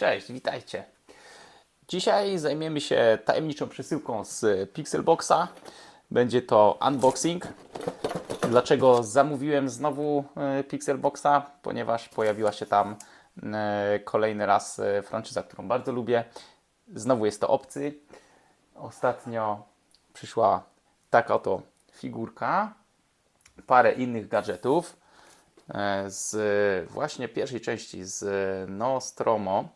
Cześć, witajcie. Dzisiaj zajmiemy się tajemniczą przesyłką z Pixelboxa. Będzie to unboxing. Dlaczego zamówiłem znowu e, Pixelboxa? Ponieważ pojawiła się tam e, kolejny raz e, franczyza, którą bardzo lubię. Znowu jest to obcy. Ostatnio przyszła taka oto figurka, parę innych gadżetów z właśnie pierwszej części z Nostromo.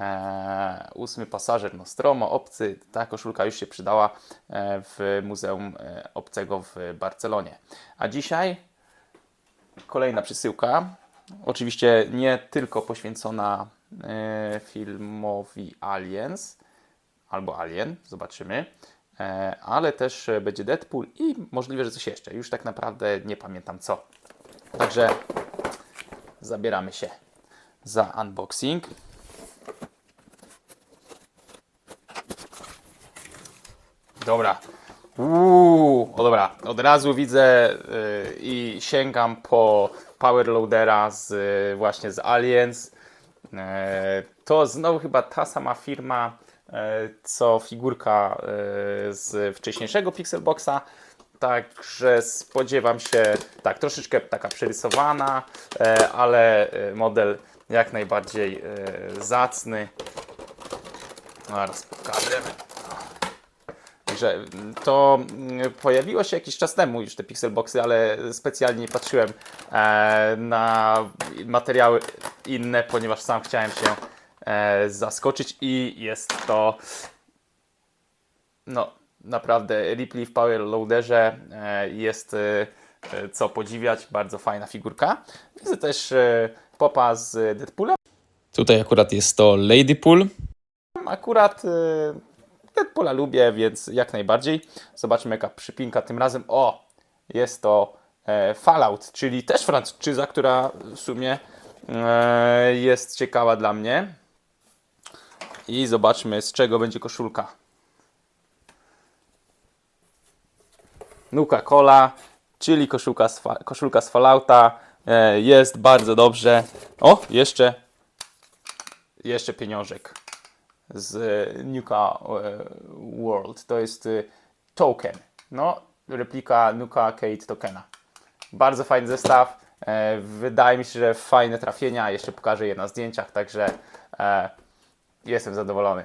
E, ósmy pasażer Nostromo, obcy. Ta koszulka już się przydała e, w Muzeum e, Obcego w Barcelonie. A dzisiaj kolejna przesyłka. Oczywiście nie tylko poświęcona e, filmowi Aliens albo Alien, zobaczymy. Ale też będzie Deadpool i możliwe, że coś jeszcze. Już tak naprawdę nie pamiętam co. Także zabieramy się za unboxing. Dobra. Uuu, o dobra, od razu widzę y, i sięgam po Powerloadera z, y, właśnie z Aliens. E, to znowu chyba ta sama firma, e, co figurka e, z wcześniejszego Pixelboxa. Także spodziewam się, tak, troszeczkę taka przerysowana, e, ale e, model jak najbardziej e, zacny. Zaraz pokażę. To mm, pojawiło się jakiś czas temu już te Pixelboxy, ale specjalnie nie patrzyłem e, na materiały inne, ponieważ sam chciałem się e, zaskoczyć i jest to no naprawdę Ripley w Power Loaderze e, jest co podziwiać, bardzo fajna figurka. Widzę też popa z Deadpoolem. Tutaj akurat jest to Ladypool. Akurat Deadpoola lubię, więc jak najbardziej. Zobaczmy jaka przypinka tym razem. O, jest to e, Fallout, czyli też franczyza, która w sumie e, jest ciekawa dla mnie. I zobaczmy z czego będzie koszulka. Nuka Cola, czyli koszulka z, koszulka z Fallouta. E, jest bardzo dobrze. O, jeszcze jeszcze pieniążek z Nuka e, World. To jest e, token. No, replika Nuka Kate tokena. Bardzo fajny zestaw. E, Wydaje mi się, że fajne trafienia. Jeszcze pokażę je na zdjęciach, także e, jestem zadowolony.